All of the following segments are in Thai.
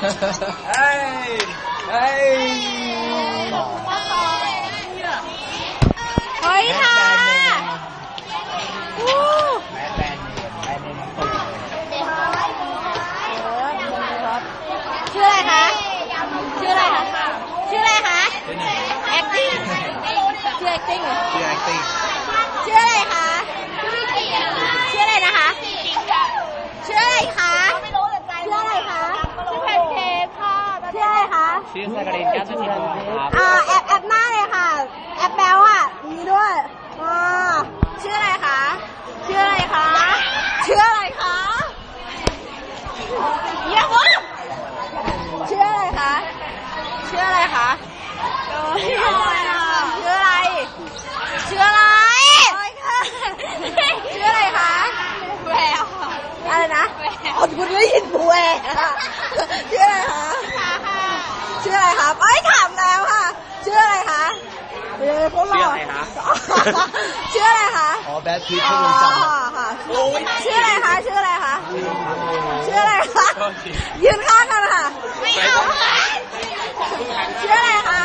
hey, hey. Thôi ha. Chưa lại hả? Chưa lại hả? Chưa lại hả? Acting. Chưa acting. Chưa acting. Chưa lại hả? ชื่อสกรินแก้วสถิตครับอ่าแอปแอปหน้าเลยค่ะ แอปแบลอะมีด้วยอ่าชื่ออะไรคะชื่ออะไรคะชื่ออะไรคะเยี่ยมวะชื่ออะไรคะชื่ออะไรคะชื่ออะไรอะชื่ออะไรชื่ออะไรชื่ออะไรคะแววอะไรนะอ๋อคุณไม่ยินแววชื่ออะไรคะ ชื่ออะไรครับเอ้ยถามแล้วค่ะ ชื่ออะไรคะเออพวกเราชื่ออะไรคะ ชื่ออะไรคะอ๋อแบทพีทอ๋ที่อมึงจำค่ะชื่ออะไรคะ ชื่ออะไรคะ ชื่ออะไรคะ ยืนข้างกันค่ะ ไม่เอาค่ะชื่ออะไรคะ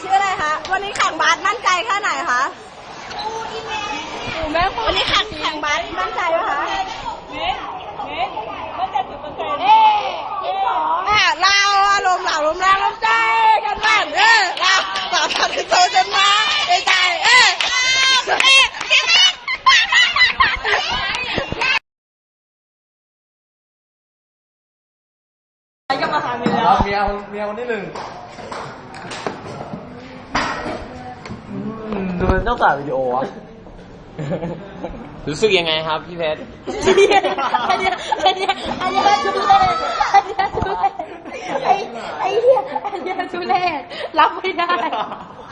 ชื่ออะไรคะ วันนี้แข่งบาสมั่นใจแค่ไหนคะ วันนี้แข่งแข่งบาสมั่นใจไหมคะอะเราอารมณ์เหล่าลมแรงลมใจกันบ้านเออเรา ต่อพันโซจนมาใจใจเออเออเอาเมียเมียคนที่หนึ่งดูเป็นเจ้าสาววิดีโอวะรู้สึกยังไงครับพี่เพชร อันเนี้ยอันเนี้ยอันเนี้ยทุเรศอันเนี้ยทุเรศ ไอ้ไอ้เหี้ยอันเนี้ยทุเรศรับไม่ได้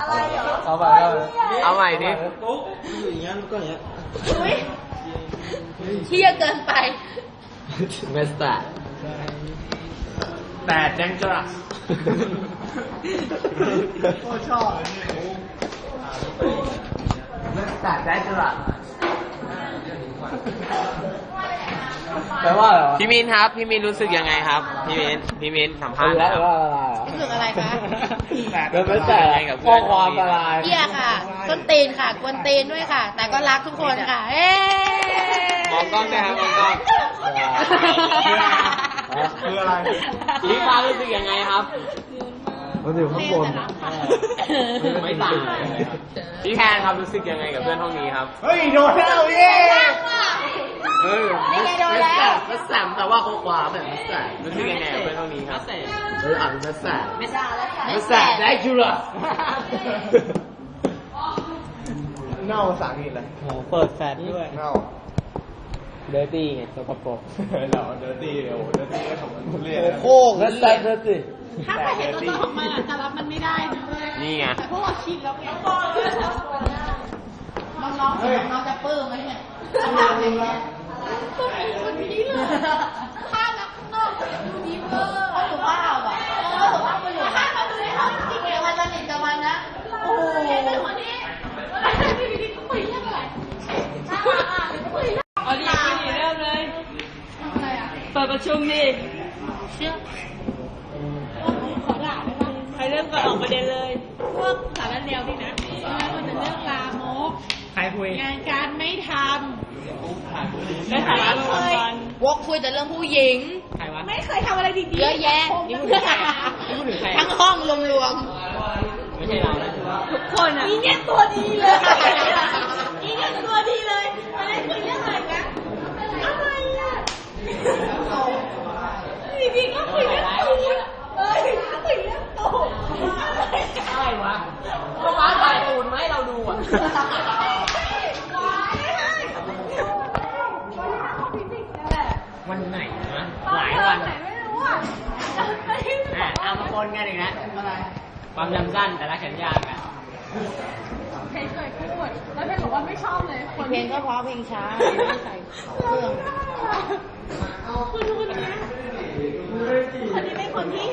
อะไรเหรอเอาไปเอาไปเอาใหม่ดิเที่ยเกินไปเมสตาแต่แจ้งจรัสชอบเมสตาแจ้งจรัส แปลว่าอะไรวะพี่มินครับ พี่มินรู้สึกยังไงครับ พี่มินพี่มินสัมภาษณ์แล้นะวครับ รู้สึกอะไรคะแล้วไม่แต่ข้อความอะไรเที่ยค่ะต้นตีนค่ะ กวนตีนด้วยค่ะ แต่ก็รักทุกคนค่ะ เอ๊มองกล้องด้วยครับมองกล้อง คืออะไรพี่ฟ้ารู้สึกยังไงครับ มันอยู่ข้างบน ไม่ต่างพี่แทนครับรู้สึกยังไงกับเพื่อนห้องนี้ครับ เฮ้ย โดนแล้วเย้ เออนี่ไงโดนแล้วเมสแสมแต่ว่าเขาขวาแบบเมสแสมรู้สึกยังไงเพื่อนห้องนี้ครับเอออ่านเมสแสมไม่ใช่แล้วค่ะเมสแสมได้จุลเน่าภาษาอังกฤษเลยโอ้เปิดแฟลชด้วยเน่าเดอร์ตี้ไงสกปรกเราเดอร์ตี้โอ้เดอร์ตี้ก็ของมันเรียนโค้งแล้วแต่เดอร์ตี้ถ้าใครเห็นตัวของมันอะจะรับมันไม่ได้นะนี่ไงแต่พวกเราชินแล้วไงน้องๆน้องจะเปลื้มไหมเนี่ย ขนาดอย่างเงี้ยต้องมีคนนี้เลยข้างนักนอกดูดีเวอร์เขาสุภาพอะเขาสุภาพประโยชน์ถ้าเขาดูในห้องจริงๆมันจะหนีกับมันนะ โอ้โหเป็นคนนี้คุยเรื่องอะไรคุยเรื่องเอาดีดีเริ่มเลย อะไรอะ เปิดประชุมดิเชื่อขอด่าได้ปะใครเริ่มก่อนออกประเด็นเลย พวกสารแนวนี่นะแล้วมันจะเรื่องลามกใครคุย งานการไม่ทำ ได้สาระลงกันวกคุยแต่เรื่องผู้หญิง ใครวะ ไม่เคยทำอะไรดีๆเยอะแยะนี่พูดถึงใครนี่พูดถึงใครทั้งห้องรวมไม่ใช่เรานะทุกคนอะนี่เนี่ยตัวดีเลยนี่เนี่ยตัวดีเลยอันนี้คือเรื่องอะไรนะอะไรอะดีๆก็คุยเรื่องตูดเอ้ยคุยเรื่องตูดอะไรวะก็ฟ้าถ่ายตูนมาให้เราดูอะ วันไหนนะหลายวันไหนไม่รู้อะอะเอามาปนกันอีกแล้วความจำสั้นแต่ละแขนยาวกันเพลงเคยพูดแล้วเพลงบอกว่าไม่ชอบเลยคนๆเพลงก็เพราะเพลงช้าไม่ใส่เครื่องคนคนนี้คนนี้เป็นคนที่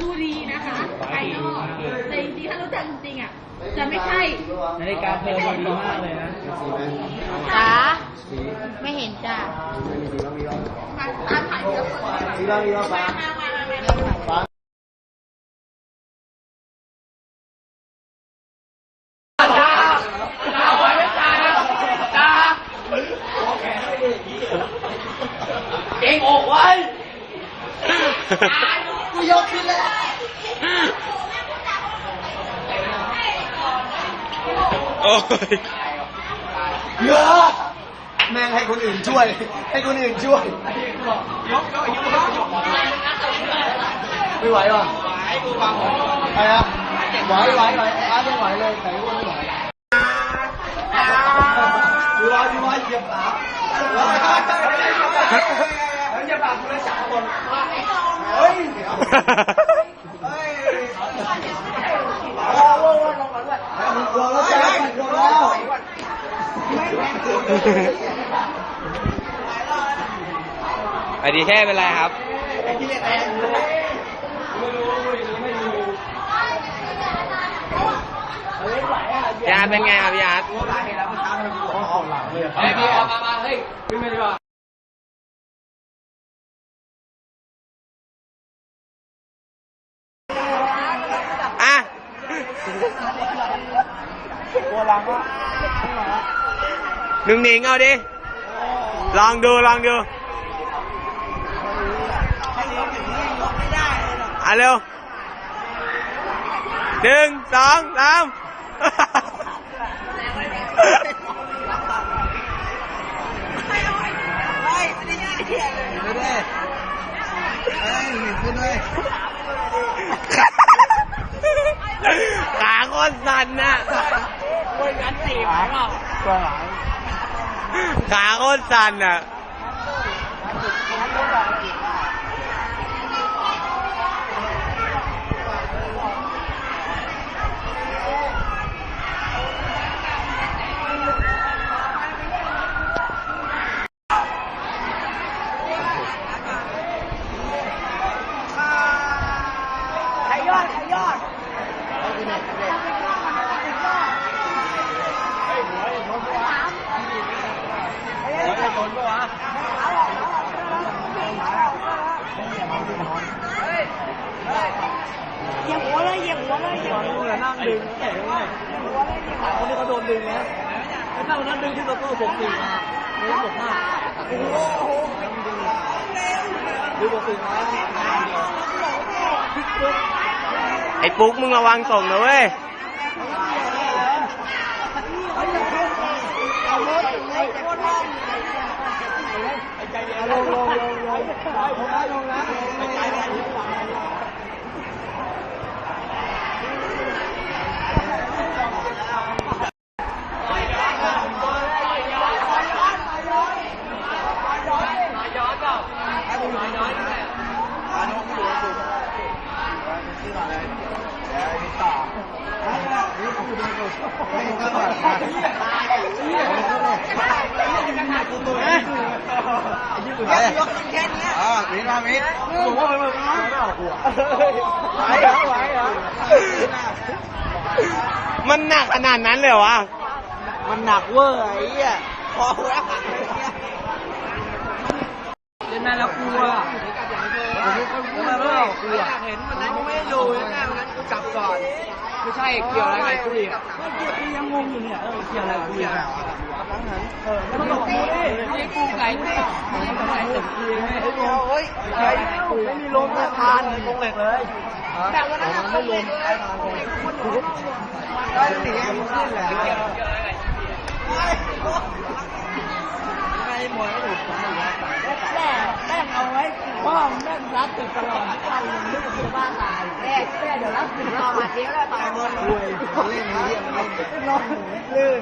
ดูดีนะคะภายนอกแต่จริงๆถ้ารู้จักจริงๆอะจะไม่ใช่นาฬิกาเพลินดีมากเลยนะจ้า ไม่เห็นจ้ามีบ้างมีบ้างมีบ้างฟ้าฟ้าเก่งอกไว้กูยกขึ้นเลยโอ้ยเยอะ แม่งให้คนอื่นช่วย ให้คนอื่นช่วยยกยกยกยกไม่ไหวว่ะไปอะไหวไหวไหวอาร์ตไม่ไหวเลยแต่ก็ไม่ไหวดูว่าดูว่าเหยียบขาเหยียบขาคุณเลยสามคนเฮ้ยเฮ้ยว้าวว้าวลงก่อนด้วยลงแล้วแจ๊ค ลงแล้วไอดีแค่เป็นไรครับยาเป็นไงครับยาร์ตไอ้พี่เอามามาเฮ้ยขึ้นมาดีกว่าอะหนึ่งหนิงเอาดิ ลองดู ลองดู อะเร็วหนึ่งสองสามขาโคตรสั่นน่ะขาโคตรสั่นอะ เหยียบหัวเลยเหยียบหัวเลยเหยียบหัวเลยนั่งดึงแต่ว่าคนนี้เขาโดนดึงนะนั่งนั่งดึงที่ตัวตู้ผมสี่มาไม่ได้หมห้าโอ้โหดูผมสี่มาไอ้ปุ๊กมึงระวังส่งนะเว้ยลงลงลงลงลงนะลงนะยกแค่นี้อ่ามีมามีผมว่ามันมันน่าหัวไหวเหรอไหวเหรอ มันหนักขนาดนั้นเลยเหรอวะ มันหนักเวอร์ไอ้เหี้ยพอแล้วหักไอ้เหี้ยเล่นมาแล้วกลัว ผมไม่รู้กูอยากเห็นมันนั้นกูไม่ได้ดูนะมันนั้นกูกลับก่อนไม่ใช่เกี่ยวอะไรกับกูอีกกูยังงงอยู่เนี่ยเออเกี่ยวอะไรกูอะเออมันบอกกูดิไอ้กูไก่ไม่ไก่ตึกกูยังไม่ไอ้โอ้ยไอ้ไม่มีลมสะพานเลยกงเหล็กเลยแต่วันนั้นไม่ลมสะพานกงเหล็กได้หนีมันขึ้นแห ละไอ้หมวยถูกแม่แม่เอาไว้พ่อแม่รับติดตลอดทุกวันเลยนึกว่าจะบ้าตายแม่แม่เดี๋ยวรับติดตลอดเดียวแล้วตายหมดรวยเล่นนี้ยังเล่นนอนลื่น